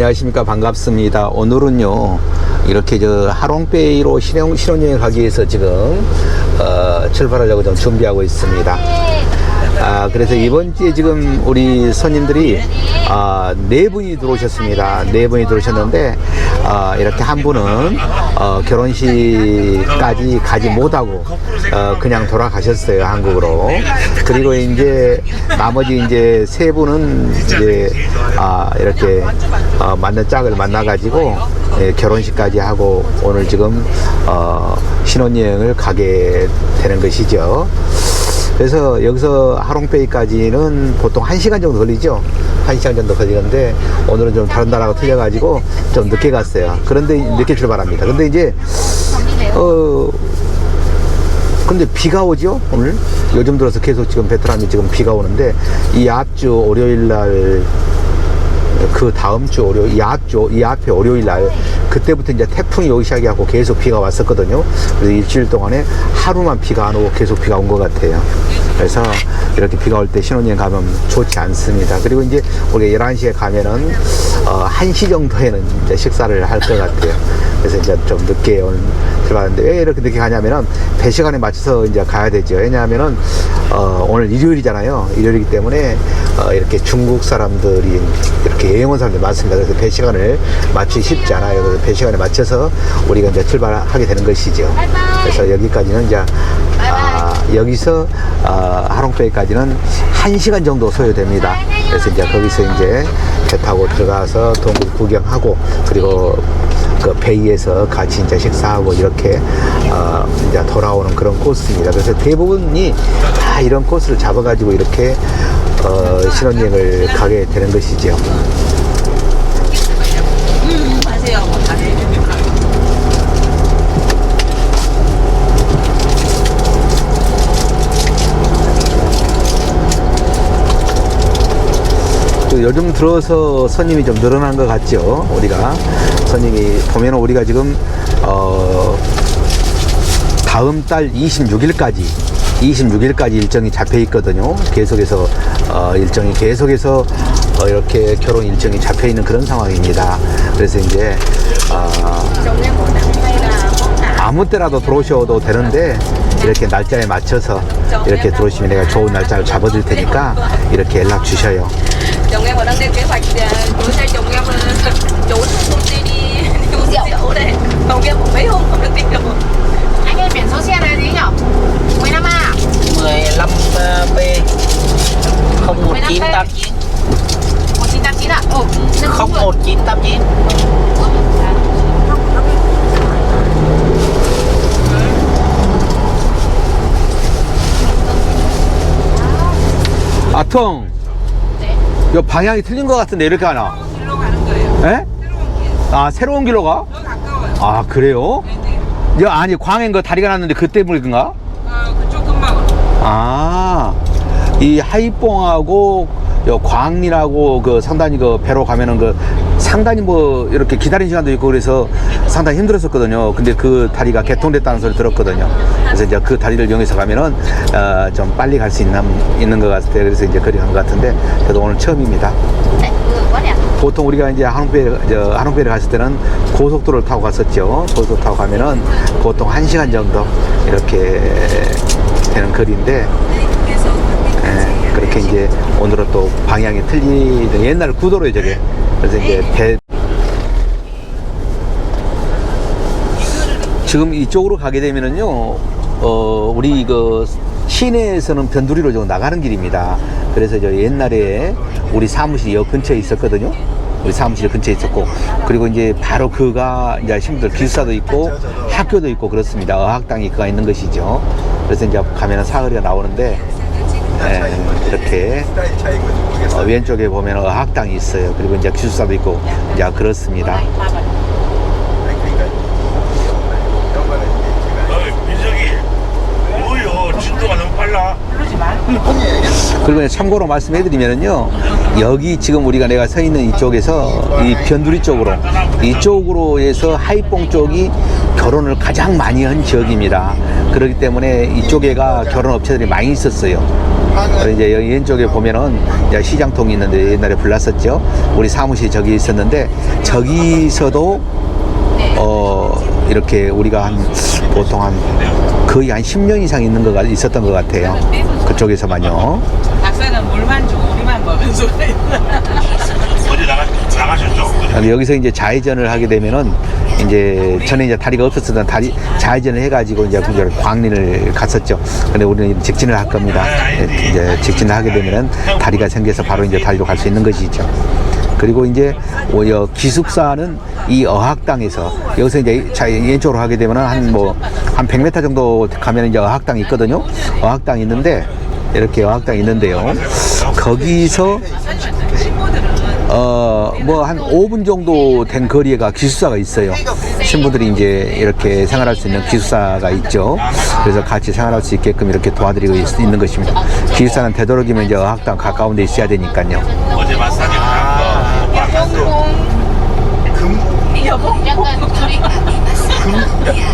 안녕하십니까 반갑습니다. 오늘은요 이렇게 저 하롱베이로 신혼, 신혼여행 가기 위해서 지금 어, 출발하려고 좀 준비하고 있습니다. 아 그래서 이번 주에 지금 우리 손님들이 아, 네 분이 들어오셨습니다. 네 분이 들어오셨는데 아, 이렇게 한 분은 어, 결혼식까지 가지 못하고 어, 그냥 돌아가셨어요 한국으로. 그리고 이제 나머지 이제 세 분은 이제 아, 이렇게 어, 맞는 짝을 만나가지고 예, 결혼식까지 하고 오늘 지금 어, 신혼여행을 가게 되는 것이죠. 그래서 여기서 하롱베이까지는 보통 1시간 정도 걸리죠. 1시간 정도 걸리는데 오늘은 좀 다른 나라하고 틀려가지고 좀 늦게 갔어요. 그런데 늦게 출발합니다. 근데 이제 어 근데 비가 오죠 오늘 요즘 들어서 계속 지금 베트남이 지금 비가 오는데 이 앞주 월요일 날 그 다음 주 월요 이 앞주 이 앞에 월요일 날 그때부터 이제 태풍이 오기 시작해갖고 계속 비가 왔었거든요. 그래서 일주일 동안에 하루만 비가 안 오고 계속 비가 온 것 같아요. 그래서 이렇게 비가 올 때 신혼여행 가면 좋지 않습니다. 그리고 이제 우리 11시에 가면은 어, 1시 정도에는 이제 식사를 할 것 같아요. 그래서 이제 좀 늦게 오늘 들어가는데 왜 이렇게 늦게 가냐면은 배 시간에 맞춰서 이제 가야 되죠. 왜냐하면은 어, 오늘 일요일이잖아요. 일요일이기 때문에 어, 이렇게 중국 사람들이 이렇게 여행 온 사람들이 많습니다. 그래서 배 시간을 맞추기 쉽지 않아요. 그래서 배 시간에 맞춰서 우리가 이제 출발하게 되는 것이죠. 그래서 여기까지는 이제 아, 여기서 아, 하롱베이까지는 1시간 정도 소요됩니다. 그래서 이제 거기서 이제 배 타고 들어가서 동굴 구경하고 그리고 그 베이에서 같이 이제 식사하고 이렇게 어, 이제 돌아오는 그런 코스입니다. 그래서 대부분이 다 이런 코스를 잡아가지고 이렇게 어, 신혼여행을 가게 되는 것이죠. 하세요. 또 요즘 들어서 손님이 좀 늘어난 것 같죠. 우리가 손님이 보면 우리가 지금 어, 다음 달 26일까지 26일까지 일정이 잡혀 있거든요. 계속해서 어, 일정이 계속해서 어, 이렇게 결혼 일정이 잡혀 있는 그런 상황입니다. 그래서 이제 어, 아무 때라도 들어오셔도 되는데 이렇게 날짜에 맞춰서 이렇게 들어오시면 내가 좋은 날짜를 잡아줄 테니까 이렇게 연락 주셔요. Chồng em vẫn đang lên kế hoạch à, cưới cho chồng em là chủ công ty đi đi uống rượu. đây. Chồng em cũng mấy hôm không được tiền đâu. Anh ơi biển số xe này gì nhỉ? 15 A 15 B. 01989 1989 ạ? Ồ, nhưng không được 01989 아통 요 방향이 틀린 것 같은데 이렇게 하나 길로 가는 거예요 에? 아 새로운 길로 가? 더 가까워요 아 그래요? 네네 야, 아니 광행 그 다리가 났는데 그 때문인가? 아 그쪽 금방 아, 이 하이뽕하고 요 광리라고 그 상당히 그 배로 가면은 그 상당히 뭐 이렇게 기다린 시간도 있고 그래서 상당히 힘들었었거든요. 근데 그 다리가 개통됐다는 소리 들었거든요. 그래서 이제 그 다리를 이용해서 가면은 어, 좀 빨리 갈 수 있는 있는 것 같아요. 그래서 이제 그리 간것 같은데 그래도 오늘 처음입니다. Đẹp 보통 우리가 이제 한옥배, 저, 한옥배를 갔을 때는 고속도로를 타고 갔었죠. 고속도로 타고 가면은 보통 한 시간 정도 이렇게 되는 거리인데, 예, 그렇게 이제 오늘은 또 방향이 틀리는 옛날 구도로요, 저게. 그래서 이제 배, 지금 이쪽으로 가게 되면은요, 어, 우리 그 시내에서는 변두리로 좀 나가는 길입니다. 그래서 저 옛날에 우리 사무실이 여 근처에 있었거든요. 우리 사무실 근처에 있었고, 그리고 이제 바로 그가 이제 신분들 기숙사도 있고 학교도 있고 그렇습니다. 어학당이 그가 있는 것이죠. 그래서 이제 가면은 사거리가 나오는데, 예, 이렇게 어, 왼쪽에 보면 어학당이 있어요. 그리고 이제 기숙사도 있고, 이제 그렇습니다. 그리고 참고로 말씀해드리면은요 여기 지금 우리가 내가 서 있는 이쪽에서 이 변두리 쪽으로 이쪽으로 해서 하이뽕 쪽이 결혼을 가장 많이 한 지역입니다 그렇기 때문에 이쪽에가 결혼 업체들이 많이 있었어요. 그리고 이제 여기 왼쪽에 보면은 이제 시장통이 있는데 옛날에 불났었죠. 우리 사무실 저기 있었는데 저기서도 어 이렇게 우리가 한 보통 한 거의 한 10년 이상 있는 거가 있었던 것 같아요. 그쪽에서만요. 박사는 물만 주고 우리만 먹으면서 어디 나가 나가셨죠? 여기서 이제 좌회전을 하게 되면은 이제 전에 이제 다리가 없었던 다리 좌회전을 해가지고 이제 그저 광린을 갔었죠. 근데 우리는 직진을 할 겁니다. 이제 직진을 하게 되면은 다리가 생겨서 바로 이제 다리로 갈 수 있는 것이죠. 그리고 이제 오히려 기숙사는 이 어학당에서 여기서 이제 자 왼쪽으로 하게 되면은 한 뭐 한 100m 정도 가면 이제 어학당이 있거든요. 어학당이 있는데 이렇게 어학당이 있는데요. 거기서 어, 뭐 한 5분 정도 된 거리에가 기숙사가 있어요. 신부들이 이제 이렇게 생활할 수 있는 기숙사가 있죠. 그래서 같이 생활할 수 있게끔 이렇게 도와드리고 있, 는 것입니다. 기숙사는 되도록이면 이제 학당 가까운 데 있어야 되니까요. 어제 마사지 간 거. 오빠 약간 둘이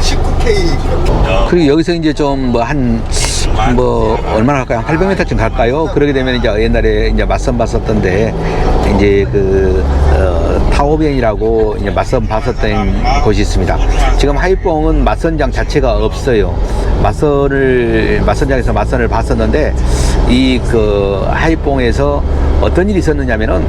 19K 그리고 여기서 이제 좀 뭐한뭐 얼마나 갈까요? 한 800m쯤 갈까요? 그러게 되면 이제 옛날에 이제 맞선 봤었던데 이제 그 어, 타오변이라고 이제 맞선 봤었던 곳이 있습니다. 지금 하이뽕은 맞선장 자체가 없어요. 맞선을 맞선장에서 맞선을 봤었는데 이 그 하이뽕에서 어떤 일이 있었느냐면은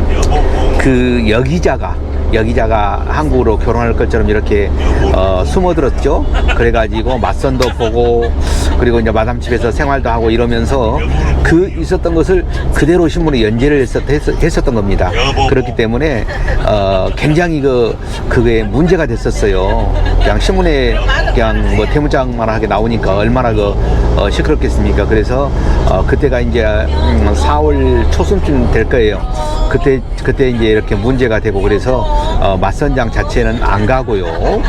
그 여기자가 여기자가 한국으로 결혼할 것처럼 이렇게 어, 숨어들었죠. 그래가지고 맞선도 보고 그리고 이제 마담 집에서 생활도 하고 이러면서 그 있었던 것을 그대로 신문에 연재를 했었, 했, 했었던 겁니다. 그렇기 때문에 어, 굉장히 그 그게 문제가 됐었어요. 그냥 신문에 그냥 뭐 대문짝만 하게 나오니까 얼마나 그 어, 시끄럽겠습니까? 그래서 어, 그때가 이제 음, 4월 초순쯤 될 거예요. 그때 그때 이제 이렇게 문제가 되고 그래서 어, 맞선장 자체는 안 가고요.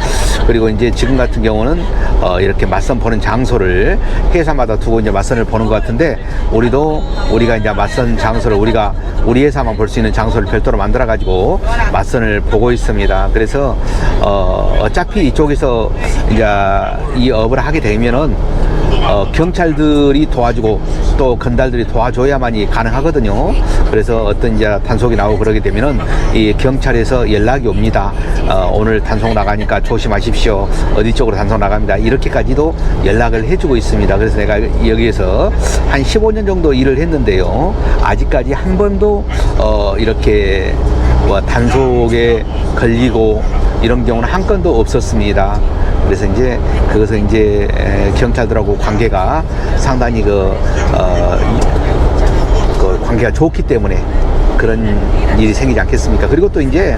그리고 이제 지금 같은 경우는 어, 이렇게 맞선 보는 장소를 회사마다 두고 이제 맞선을 보는 것 같은데 우리도 우리가 이제 맞선 장소를 우리가 우리 회사만 볼 수 있는 장소를 별도로 만들어 가지고 맞선을 보고 있습니다. 그래서 어, 어차피 이쪽에서 이제 이 업을 하게 되면은 어, 경찰들이 도와주고 또 건달들이 도와줘야만이 가능하거든요. 그래서 어떤 이제 단속이 나오고 그러게 되면은 이 경찰에서 연락이 옵니다. 어, 오늘 단속 나가니까 조심하십시오. 어디 쪽으로 단속 나갑니다. 이렇게까지도 연락을 해주고 있습니다. 그래서 내가 여기에서 한 15년 정도 일을 했는데요. 아직까지 한 번도 어, 이렇게 뭐 단속에 걸리고 이런 경우는 한 건도 없었습니다. 그래서 이제 그것은 이제 에, 경찰들하고 관계가 상당히 그, 어, 이- 그 관계가 좋기 때문에 그런 일이 생기지 않겠습니까? 그리고 또 이제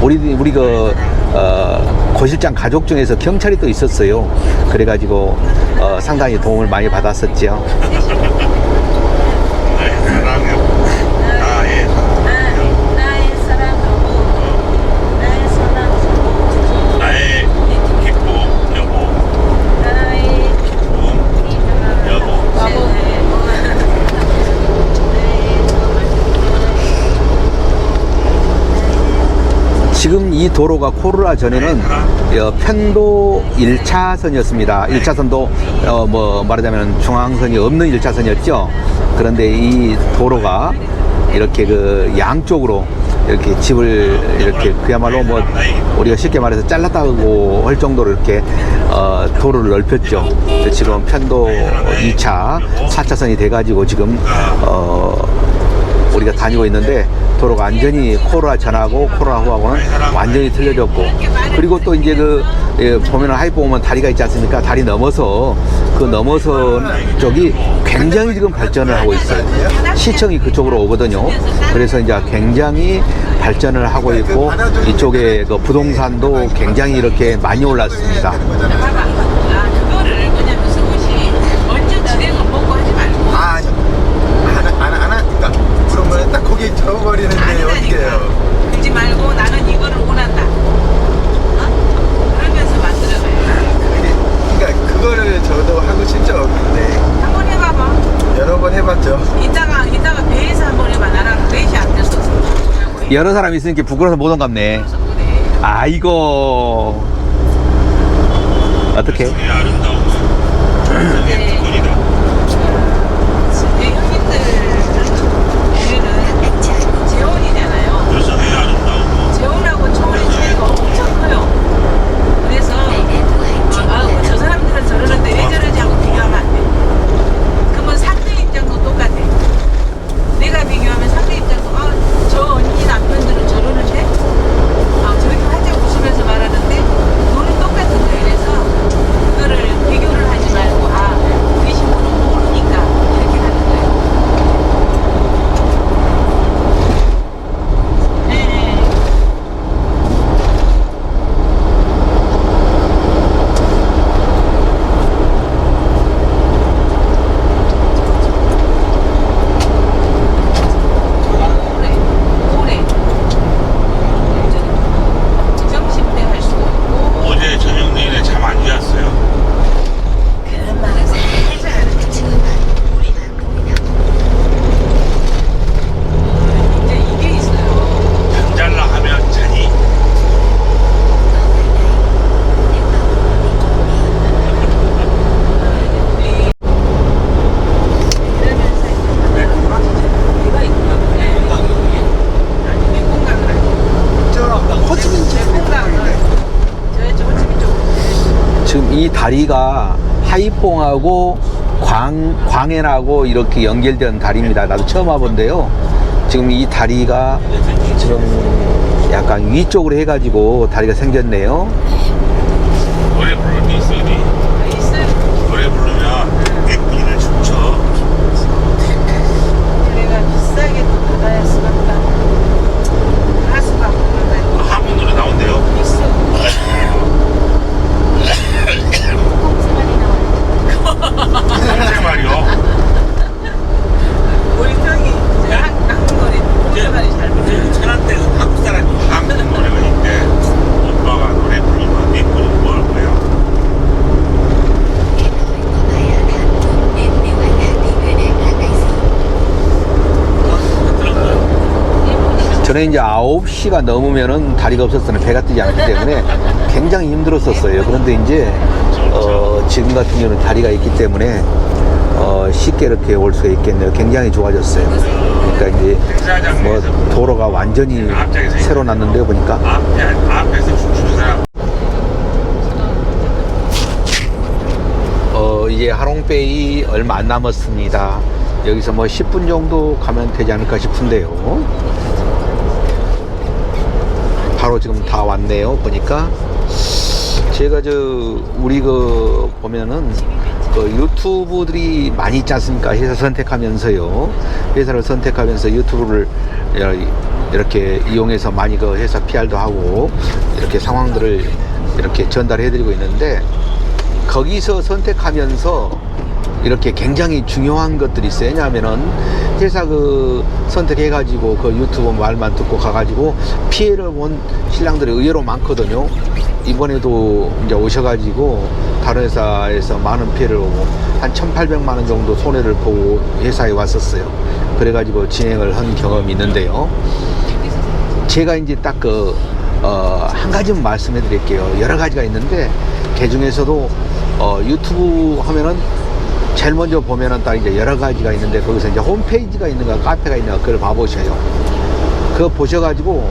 우리 우리 그 어, 고실장 가족 중에서 경찰이 또 있었어요. 그래가지고 어, 상당히 도움을 많이 받았었죠. 아 예. 나의 사랑 나의 사랑 나의 기쁨 여보. 나의 기쁨 여보. 지금 이 도로가 코로나 전에는 어, 편도 1차선이었습니다. 1차선도 어, 뭐 말하자면 중앙선이 없는 1차선이었죠. 그런데 이 도로가 이렇게 그 양쪽으로 이렇게 집을 이렇게 그야말로 뭐 우리가 쉽게 말해서 잘랐다고 할 정도로 이렇게 어, 도로를 넓혔죠. 지금 편도 2차, 4차선이 돼가지고 지금 어, 우리가 다니고 있는데 도로가 완전히 코로나 전하고 코로나 후하고는 완전히 틀려졌고 그리고 또 이제 그 예, 보면은 하이프 보면 다리가 있지 않습니까? 다리 넘어서 그 넘어선 쪽이 굉장히 지금 발전을 하고 있어요. 시청이 그쪽으로 오거든요. 그래서 이제 굉장히 발전을 하고 있고 이쪽에 그 부동산도 굉장히 이렇게 많이 올랐습니다. 아 그거를 뭐냐면 승우씨 먼저 진행을 먹고 하지 말고 아, 안, 안, 안, 안, 그러니까 그러면 접어버리는데 어떻게 해요? 그러지 말고 나는 이거를 원한다 어? 그러면서 만들어가요 그러니까 그거를 저도 하고 진짜 없는데 한번 해봐봐 여러 번 해봤죠. 이따가 이따가 배에서 한번 해봐 나랑 배시 안 됐었어 여러 사람이 있으니까 부끄러워서 못 온 갑네. 그래서 그래 아이고 어떻게? 아름다운 네. 돈이다. 내 형님들 우리는 재혼이잖아요. 그래서 되게 아름다우고. 재혼하고 초월의 차이가 엄청 커요. 그래서 아, 아, 저 사람들은 저러는데 왜 저러지 하고 비교하면 안 돼. 그러면 상대 입장도 똑같아. 내가 비교하면 상대 입장도 아, 저 언니 남편들은 저러는데 아, 저렇게 활짝 웃으면서 말하는데 너는 똑같은 거예요. 그래서 그거를 비교를 하지 말고 아, 우리 신부는 모르니까 이렇게 하는 거예요. 네. 오래, 오래. 점심 때 할 수도 있고. 어제 저녁 내내 잠 안 잤어요. 그런 말은 살짝 이제 이게 있어요. 잠잘라 하면 자니. 우리 이러면서 내가 있구나. 아니 내 공간을 알고. 저 호치민지 내 공간을 저저 호치민 쪽. 지금 이 다리가 하이퐁하고 광, 광해하고 이렇게 연결된 다리입니다. 나도 처음 와본데요. 지금 이 다리가 지금 약간 위쪽으로 해가지고 다리가 생겼네요. 노래 부르면 예쁘기를 춤춰. 내가 비싸게 또 받아야 쓰겠다. 가수가 부르는 한국 노래 나온대요. 거 있어. 평생 말이요. 우리 형이 이제 한- 한국 노래 공정하게 잘 부르는 천안대 한국 사람이 한국 노래가 있대. 오빠가 노래 부르면 예쁘고 뭐할 거예요? 저는 이제 9시가 넘으면은 다리가 없었으면 배가 뜨지 않기 때문에 굉장히 힘들었었어요. 그런데 이제 어, 지금 같은 경우는 다리가 있기 때문에 어, 쉽게 이렇게 올 수가 있겠네요. 굉장히 좋아졌어요. 그러니까 이제 뭐 도로가 완전히 새로 났는데 보니까. 어, 이제 하롱베이 얼마 안 남았습니다. 여기서 뭐 10분 정도 가면 되지 않을까 싶은데요. 바로 지금 다 왔네요. 보니까 제가 저 우리 그 보면은 그 유튜브들이 많이 있지 않습니까? 회사 선택하면서요. 회사를 선택하면서 유튜브를 이렇게 이용해서 많이 그 회사 PR도 하고 이렇게 상황들을 이렇게 전달해 드리고 있는데 거기서 선택하면서 이렇게 굉장히 중요한 것들이 있어요. 왜냐하면은 회사 그 선택해 가지고 그 유튜브 말만 듣고 가 가지고 피해를 본 신랑들이 의외로 많거든요. 이번에도 이제 오셔 가지고 다른 회사에서 많은 피해를 오고 한 1,800만 원 정도 손해를 보고 회사에 왔었어요. 그래 가지고 진행을 한 경험이 있는데요. 제가 이제 딱 그, 어, 한 가지만 말씀해 드릴게요. 여러 가지가 있는데, 그 중에서도, 어, 유튜브 하면은, 제일 먼저 보면은 딱 이제 여러 가지가 있는데, 거기서 이제 홈페이지가 있는가, 카페가 있는가, 그걸 봐보셔요. 그거 보셔가지고,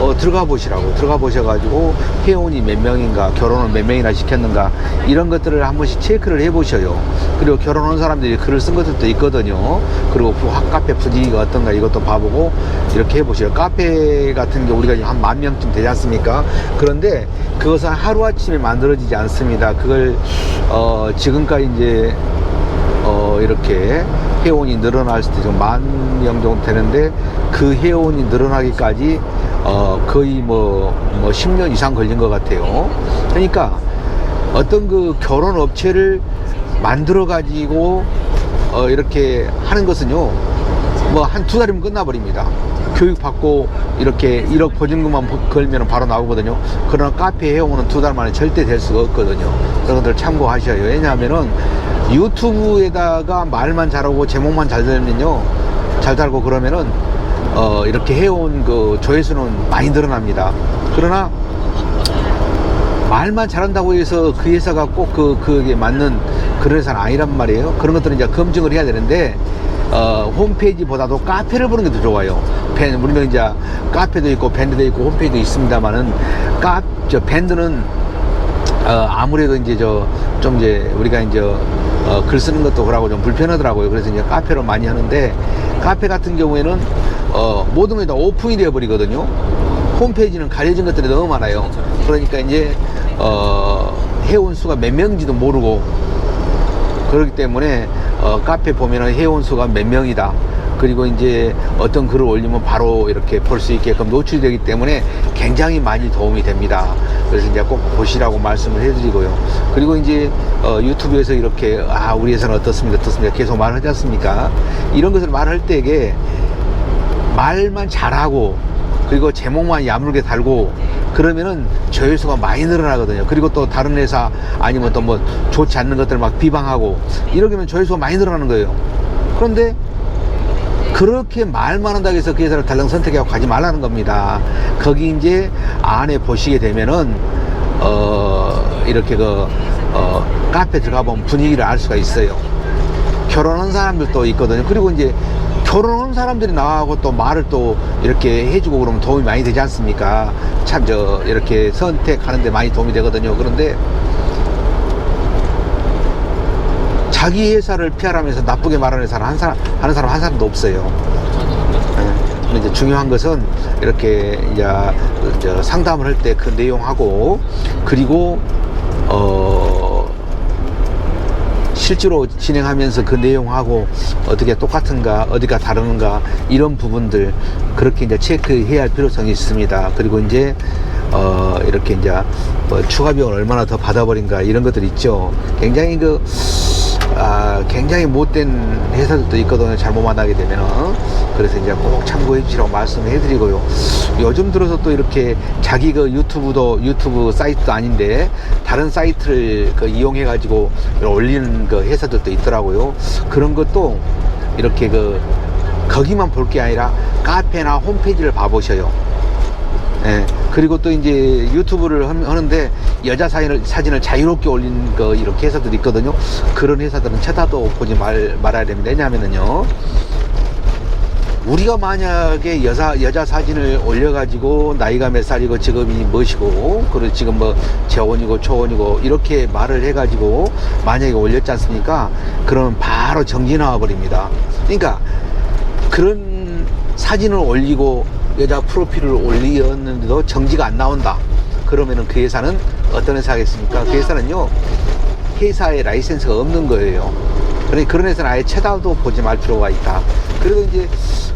어, 들어가 보시라고. 들어가 보셔가지고, 회원이 몇 명인가, 결혼을 몇 명이나 시켰는가, 이런 것들을 한 번씩 체크를 해 보셔요. 그리고 결혼한 사람들이 글을 쓴 것들도 있거든요. 그리고 그 카페 분위기가 어떤가 이것도 봐보고, 이렇게 해 보셔요. 카페 같은 게 우리가 한 만 명쯤 되지 않습니까? 그런데 그것은 하루아침에 만들어지지 않습니다. 그걸, 어, 지금까지 이제, 어, 이렇게 회원이 늘어났을 때 지금 만명 정도 되는데 그 회원이 늘어나기까지 어, 거의 뭐, 뭐 10년 이상 걸린 것 같아요. 그러니까 어떤 그 결혼 업체를 만들어 가지고 어, 이렇게 하는 것은요 뭐 한 두 달이면 끝나버립니다. 교육받고 이렇게 1억 보증금만 버- 걸면 바로 나오거든요. 그러나 카페 회원은 두 달 만에 절대 될 수가 없거든요. 것들 참고하셔요. 왜냐하면은 유튜브에다가 말만 잘하고 제목만 잘 들면요. 잘 달고 그러면은 어, 이렇게 해온 그 조회수는 많이 늘어납니다. 그러나 말만 잘한다고 해서 그 회사가 꼭 그, 그게 맞는 그런 회사는 아니란 말이에요. 그런 것들은 이제 검증을 해야 되는데, 어, 홈페이지보다도 카페를 보는 게 더 좋아요. 밴, 물론 이제 카페도 있고 밴드도 있고 홈페이지도 있습니다만은, 카, 저 밴드는 어, 아무래도 이제 저, 좀 이제 우리가 이제 어, 글 쓰는 것도 그러고 좀 불편하더라고요. 그래서 이제 카페로 많이 하는데, 카페 같은 경우에는 어, 모든 게 다 오픈이 되어 버리거든요. 홈페이지는 가려진 것들이 너무 많아요. 그러니까 이제 어, 회원 수가 몇 명인지도 모르고 그렇기 때문에 어, 카페 보면은 회원 수가 몇 명이다. 그리고 이제 어떤 글을 올리면 바로 이렇게 볼 수 있게끔 노출되기 때문에 굉장히 많이 도움이 됩니다. 그래서 이제 꼭 보시라고 말씀을 해드리고요. 그리고 이제 어, 유튜브에서 이렇게 아 우리 회사는 어떻습니까 어떻습니까 계속 말하지 않습니까? 이런 것을 말할 때에 말만 잘하고 그리고 제목만 야물게 달고 그러면은 조회수가 많이 늘어나거든요. 그리고 또 다른 회사 아니면 또 뭐 좋지 않는 것들 막 비방하고 하면 조회수가 많이 늘어나는 거예요. 그런데 그렇게 말만 한다고 해서 그 회사를 달랑 선택하고 가지 말라는 겁니다. 거기 이제 안에 보시게 되면은 어 이렇게 그 어, 카페 들어가 보면 분위기를 알 수가 있어요. 결혼한 사람들도 있거든요. 그리고 이제 결혼한 사람들이 나하고 또 말을 또 이렇게 해주고 그러면 도움이 많이 되지 않습니까? 참 저 이렇게 선택하는데 많이 도움이 되거든요. 그런데 자기 회사를 피하라면서 나쁘게 말하는 사람 한 사람 하는 사람 한 사람도 없어요. 예. 근데 이제 중요한 것은 이렇게 이제 저 상담을 할 때 그 내용하고 그리고 어 실제로 진행하면서 그 내용하고 어떻게 똑같은가 어디가 다른가 이런 부분들 그렇게 이제 체크해야 할 필요성이 있습니다. 그리고 이제 어 이렇게 이제 뭐 추가 비용을 얼마나 더 받아버린가 이런 것들 있죠. 굉장히 그 아, 굉장히 못된 회사들도 있거든요. 잘못 만나게 되면은. 그래서 이제 꼭 참고해 주시라고 말씀을 해드리고요. 요즘 들어서 또 이렇게 자기 그 유튜브도 유튜브 사이트도 아닌데 다른 사이트를 그 이용해 가지고 올리는 그 회사들도 있더라고요. 그런 것도 이렇게 그 거기만 볼 게 아니라 카페나 홈페이지를 봐보셔요. 예. 그리고 또 이제 유튜브를 함- 하는데 여자 사진을, 사진을 자유롭게 올린 거 이렇게 회사들이 있거든요. 그런 회사들은 쳐다도 보지 말, 말아야 됩니다. 왜냐하면은요. 우리가 만약에 여자, 여자 사진을 올려가지고 나이가 몇 살이고 직업이 무엇이고 그리고 지금 뭐 재혼이고 초혼이고 이렇게 말을 해가지고 만약에 올렸지 않습니까? 그러면 바로 정지 나와 버립니다. 그러니까 그런 사진을 올리고 여자 프로필을 올리었는데도 정지가 안 나온다. 그러면은 그 회사는 어떤 회사겠습니까? 그 회사는요, 회사에 라이센스가 없는 거예요. 그러니 그런 회사는 아예 쳐다도 보지 말 필요가 있다. 그래도 이제,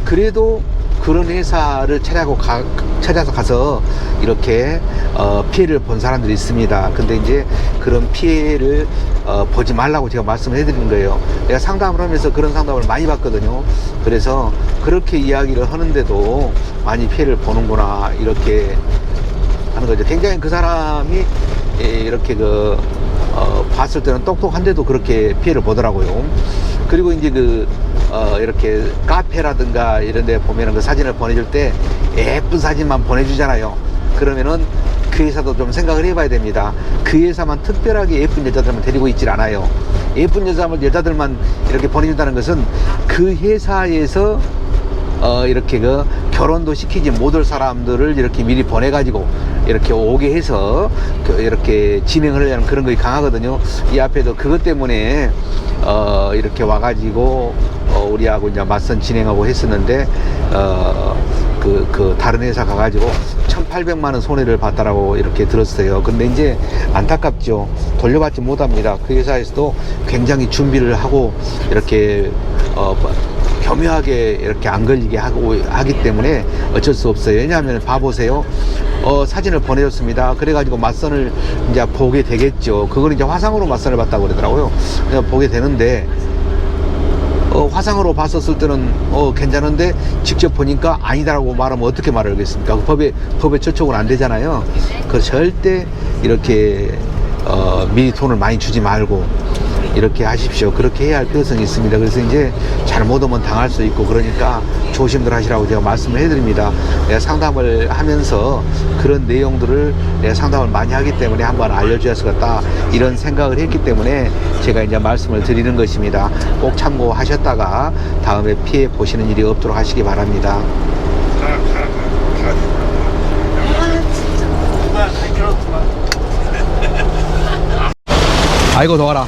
그래도 그런 회사를 찾아고 가, 찾아서 가서 이렇게 어, 피해를 본 사람들이 있습니다. 근데 이제 그런 피해를 어, 보지 말라고 제가 말씀을 해드리는 거예요. 내가 상담을 하면서 그런 상담을 많이 받거든요. 그래서 그렇게 이야기를 하는데도 많이 피해를 보는구나 이렇게 하는 거죠. 굉장히 그 사람이 예, 이렇게 그 어, 봤을 때는 똑똑한데도 그렇게 피해를 보더라고요. 그리고 이제 그 어, 이렇게 카페라든가 이런 데 보면은 그 사진을 보내줄 때 예쁜 사진만 보내주잖아요. 그러면은 그 회사도 좀 생각을 해봐야 됩니다. 그 회사만 특별하게 예쁜 여자들만 데리고 있질 않아요. 예쁜 여자만, 여자들만 이렇게 보내준다는 것은 그 회사에서 어, 이렇게 그 결혼도 시키지 못할 사람들을 이렇게 미리 보내가지고 이렇게 오게 해서 그 이렇게 진행을 하려는 그런 것이 강하거든요. 이 앞에도 그것 때문에 어, 이렇게 와가지고 어, 우리하고 이제 맞선 진행하고 했었는데 어, 그, 그 다른 회사 가가지고 1,800만 원 손해를 봤다라고 이렇게 들었어요. 근데 이제 안타깝죠. 돌려받지 못합니다. 그 회사에서도 굉장히 준비를 하고 이렇게 어, 겸허하게 이렇게 안 걸리게 하고 하기 때문에 어쩔 수 없어요. 왜냐하면 봐보세요. 어, 사진을 보내줬습니다. 그래가지고 맞선을 이제 보게 되겠죠. 그걸 이제 화상으로 맞선을 봤다고 그러더라고요. 그냥 보게 되는데 어, 화상으로 봤었을 때는 어, 괜찮은데 직접 보니까 아니다라고 말하면 어떻게 말하겠습니까? 그 법에 법에 저촉은 안 되잖아요. 그 절대 이렇게 어, 미리 돈을 많이 주지 말고 이렇게 하십시오. 그렇게 해야 할 필요성이 있습니다. 그래서 이제 잘못 오면 당할 수 있고 그러니까 조심들 하시라고 제가 말씀을 해드립니다. 내가 상담을 하면서 그런 내용들을 내가 상담을 많이 하기 때문에 한번 알려줘야 겠다 이런 생각을 했기 때문에 제가 이제 말씀을 드리는 것입니다. 꼭 참고하셨다가 다음에 피해 보시는 일이 없도록 하시기 바랍니다. 아이고 도와라.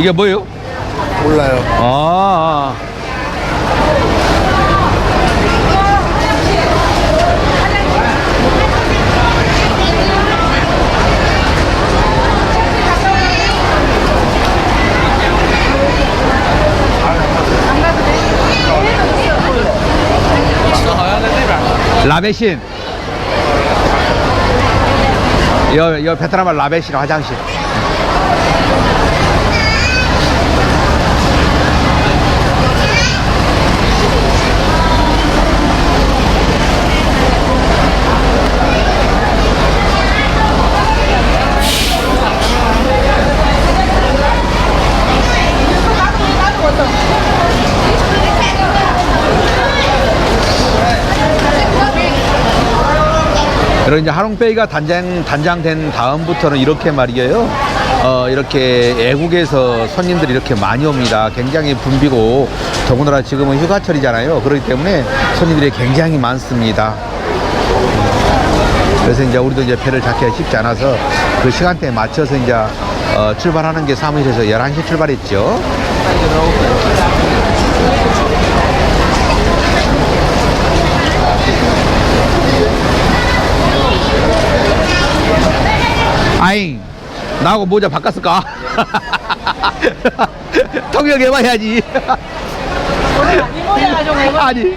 이게 뭐예요? 몰라요. 아. 라베신. 여, 여 베트남말 라베신 화장실. 그리고 이제 하롱베이가 단장, 단장된 다음부터는 이렇게 말이에요. 어, 이렇게 애국에서 손님들이 이렇게 많이 옵니다. 굉장히 붐비고, 더군다나 지금은 휴가철이잖아요. 그렇기 때문에 손님들이 굉장히 많습니다. 그래서 이제 우리도 이제 배를 잡기가 쉽지 않아서 그 시간대에 맞춰서 이제 어, 출발하는 게 사무실에서 11시 출발했죠. 아잉 나하고 모자 바꿨을까? 통역해봐야지 이 모자가 좀 해봐. 아니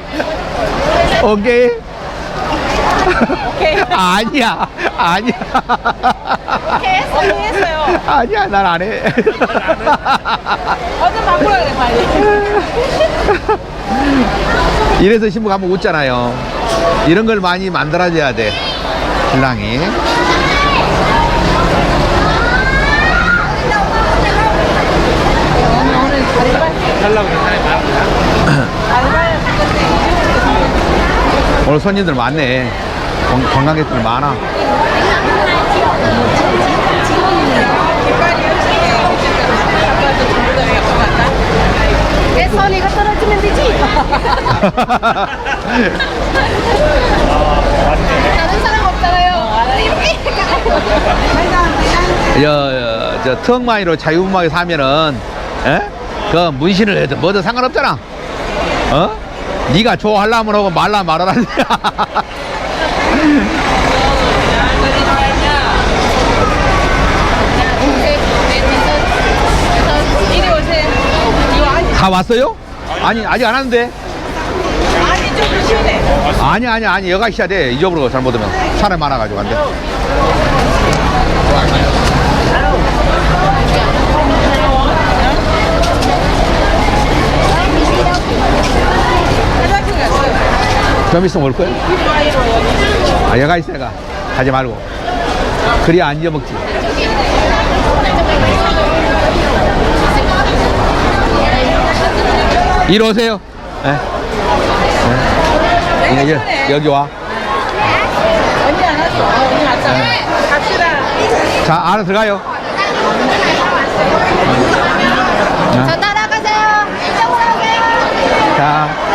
오케이 오케이. 아니야 아니야 오케이 했어요. 아니야 난 안해 어제 바꾸라 그래 빨리. 이래서 신부 가면 웃잖아요 이런 걸 많이 만들어줘야 돼 신랑이 오늘 손님들 많네 관- 관광객들 많아 내 선이가 떨어지면 되지. 다른 사람 없잖아요. 이렇게. 저, 저, 트럭마이로 자유분방에 사면은, 에? 그 문신을 해도 뭐든 상관없잖아. 어? 네가 좋아하려면 하고 말라 말아라. 다 왔어요? 아니, 아직 안 왔는데. 아니 좀 쉬네. 아니, 아니, 아니, 여가 있어야 돼. 잊어버리고 잘못하면. 사람 많아가지고 안 돼. 화장실 갔어요. 좀 있으면 올 거야? 아, 여가 있어가. 가지 말고. 그리 안 잊어먹지. 이리 오세요. 예. 예. 여기, 여기 와. 언니 안 왔어. 어, 언니 왔잖아. 갑시다. 자, 안에 들어가요. 저 따라가세요. 이쪽으로 오세요. 자,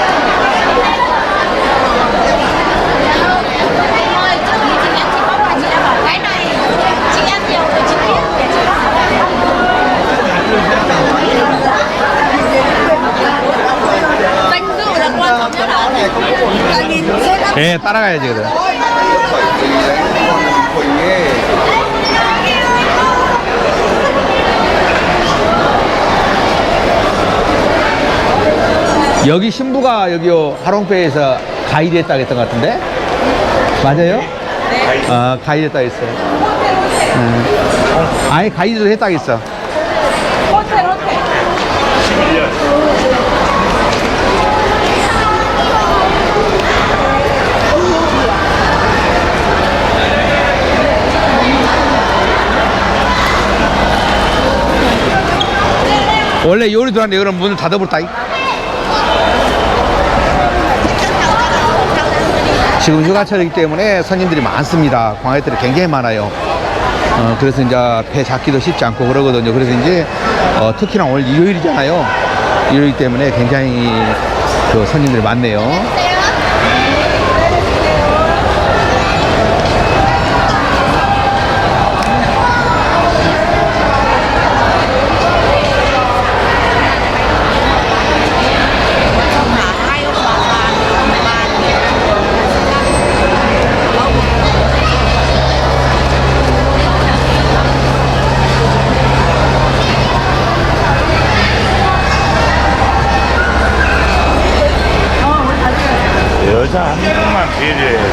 예, 따라가야지, 그래. 여기 신부가 여기 하롱페에서 가이드 했다고 했던 것 같은데? 맞아요? 네. 아, 가이드 했다고 했어요. 음. 아니, 가이드도 했다고 했어. 원래 요리 들어왔는데 여기는 문을 닫아볼다. 지금 휴가철이기 때문에 손님들이 많습니다. 광해들이 굉장히 많아요. 어, 그래서 이제 배 잡기도 쉽지 않고 그러거든요. 그래서 이제 어, 특히나 오늘 일요일이잖아요. 일요일 때문에 굉장히 그 손님들이 많네요. 여자 한명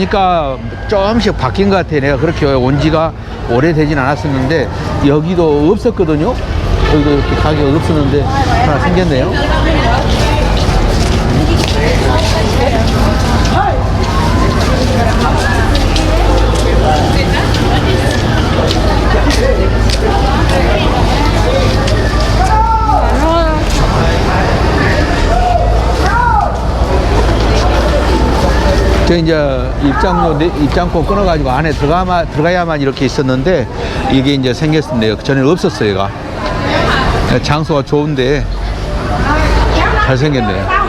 보니까 조금씩 바뀐 것 같아. 내가 그렇게 온 지가 오래되진 않았었는데 여기도 없었거든요. 여기도 이렇게 가게가 없었는데 하나 생겼네요. 저 이제 입장료 내- 입장권 끊어가지고 안에 들어가만 들어가야만 이렇게 있었는데 이게 이제 생겼는데요. 전에는 없었어요, 얘가. 장소가 좋은데 잘 생겼네요.